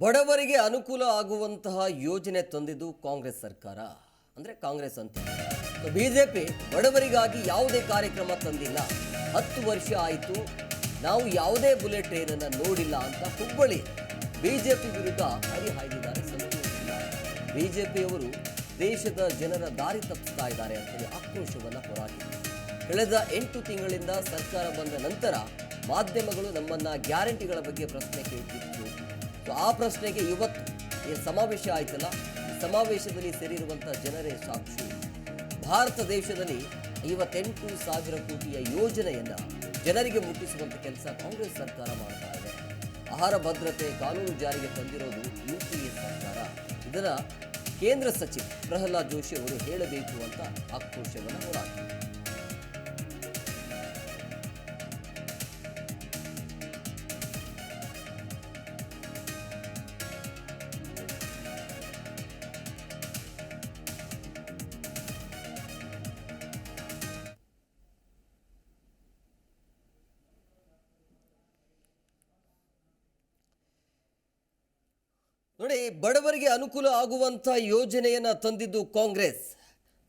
ಬಡವರಿಗೆ ಅನುಕೂಲ ಆಗುವಂತಹ ಯೋಜನೆ ತಂದಿದ್ದು ಕಾಂಗ್ರೆಸ್ ಸರ್ಕಾರ. ಅಂದ್ರೆ ಕಾಂಗ್ರೆಸ್ ಅಂತ. ಬಿಜೆಪಿ ಬಡವರಿಗಾಗಿ ಯಾವುದೇ ಕಾರ್ಯಕ್ರಮ ತಂದಿಲ್ಲ. ಹತ್ತು ವರ್ಷ ಆಯಿತು. ನಾವು ಯಾವುದೇ ಬುಲೆಟ್ ಟ್ರೈನನ್ನು ನೋಡಿಲ್ಲ ಅಂತ ಹುಬ್ಬಳ್ಳಿ ಬಿಜೆಪಿ ವಿರುದ್ಧ ಹರಿಹಾಯ್ದಿದ್ದಾರೆ ಬಿಜೆಪಿಯವರು ದೇಶದ ಜನರ ದಾರಿ ತಪ್ಪಿಸ್ತಾ ಇದ್ದಾರೆ ಅಂತೇಳಿ ಆಕ್ರೋಶವನ್ನ ಹೊರಹಾಕಿದ್ದಾರೆ ಕಳೆದ ಎಂಟು ತಿಂಗಳಿಂದ ಸರ್ಕಾರ ಬಂದ ನಂತರ ಮಾಧ್ಯಮಗಳು ನಮ್ಮನ್ನ ಗ್ಯಾರಂಟಿಗಳ ಬಗ್ಗೆ ಪ್ರಶ್ನೆ ಕೇಳ್ತಿತ್ತು. ಸೊ ಆ ಪ್ರಶ್ನೆಗೆ ಇವತ್ತು ಈ ಸಮಾವೇಶ ಆಯ್ತಲ್ಲ? ಸಮಾವೇಶದಲ್ಲಿ ಸೇರಿರುವಂತಹ ಜನರೇ ಸಾಕ್ಷಿ. ಭಾರತ ದೇಶದಲ್ಲಿ ಐವತ್ತೆಂಟು ಸಾವಿರ ಕೋಟಿಯ ಯೋಜನೆಯನ್ನ ಜನರಿಗೆ ಮುಟ್ಟಿಸುವಂತ ಕೆಲಸ ಕಾಂಗ್ರೆಸ್ ಸರ್ಕಾರ ಮಾಡ್ತಾ ಇದೆ. ಆಹಾರ ಭದ್ರತೆ ಕಾನೂನು ಜಾರಿಗೆ ತಂದಿರೋದು ಯು ಸರ್ಕಾರ. ಇದರ ಕೇಂದ್ರ ಸಚಿವ ಪ್ರಹ್ಲಾದ್ ಜೋಶಿ ಅವರು ಹೇಳಬೇಕು ಅಂತ ಆಕ್ರೋಶವನ್ನು ಹೊರಹಾಕಿದ್ದಾರೆ ನೋಡಿ, ಬಡವರಿಗೆ ಅನುಕೂಲ ಆಗುವಂಥ ಯೋಜನೆಯನ್ನು ತಂದಿದ್ದು ಕಾಂಗ್ರೆಸ್.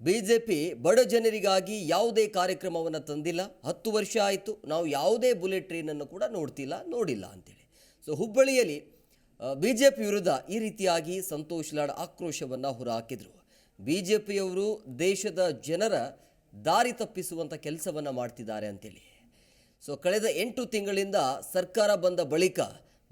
ಬಿಜೆಪಿ ಬಡ ಜನರಿಗಾಗಿ ಯಾವುದೇ ಕಾರ್ಯಕ್ರಮವನ್ನು ತಂದಿಲ್ಲ. ಹತ್ತು ವರ್ಷ ಆಯಿತು, ನಾವು ಯಾವುದೇ ಬುಲೆಟ್ ಟ್ರೈನನ್ನು ಕೂಡ ನೋಡ್ತಿಲ್ಲ, ನೋಡಿಲ್ಲ ಅಂತೇಳಿ. ಸೊ ಹುಬ್ಬಳ್ಳಿಯಲ್ಲಿ ಬಿ ಜೆ ಪಿ ವಿರುದ್ಧ ಈ ರೀತಿಯಾಗಿ ಸಂತೋಷ್ ಲಾಡ್ ಆಕ್ರೋಶವನ್ನು ಹೊರಹಾಕಿದರು ಬಿ ಜೆ ಪಿಯವರು ದೇಶದ ಜನರ ದಾರಿ ತಪ್ಪಿಸುವಂಥ ಕೆಲಸವನ್ನು ಮಾಡ್ತಿದ್ದಾರೆ ಅಂತೇಳಿ. ಸೊ ಕಳೆದ ಎಂಟು ತಿಂಗಳಿಂದ ಸರ್ಕಾರ ಬಂದ ಬಳಿಕ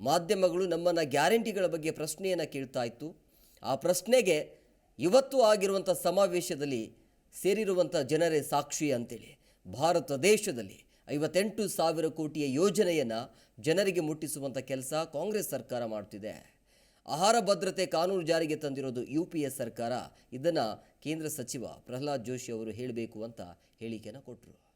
ಮಾಧ್ಯಮಗಳು ನಮ್ಮನ್ನು ಗ್ಯಾರಂಟಿಗಳ ಬಗ್ಗೆ ಪ್ರಶ್ನೆಯನ್ನು ಕೇಳ್ತಾ ಇತ್ತು. ಆ ಪ್ರಶ್ನೆಗೆ ಇವತ್ತು ಆಗಿರುವಂಥ ಸಮಾವೇಶದಲ್ಲಿ ಸೇರಿರುವಂಥ ಜನರೇ ಸಾಕ್ಷಿ ಅಂತೇಳಿ. ಭಾರತ ದೇಶದಲ್ಲಿ ಐವತ್ತೆಂಟು ಸಾವಿರ ಕೋಟಿಯ ಯೋಜನೆಯನ್ನು ಜನರಿಗೆ ಮುಟ್ಟಿಸುವಂಥ ಕೆಲಸ ಕಾಂಗ್ರೆಸ್ ಸರ್ಕಾರ ಮಾಡ್ತಿದೆ. ಆಹಾರ ಭದ್ರತೆ ಕಾನೂನು ಜಾರಿಗೆ ತಂದಿರೋದು ಯು ಪಿ ಎ ಸರ್ಕಾರ. ಇದನ್ನು ಕೇಂದ್ರ ಸಚಿವ ಪ್ರಹ್ಲಾದ್ ಜೋಶಿ ಅವರು ಹೇಳಬೇಕು ಅಂತ ಹೇಳಿಕೆಯನ್ನು ಕೊಟ್ಟರು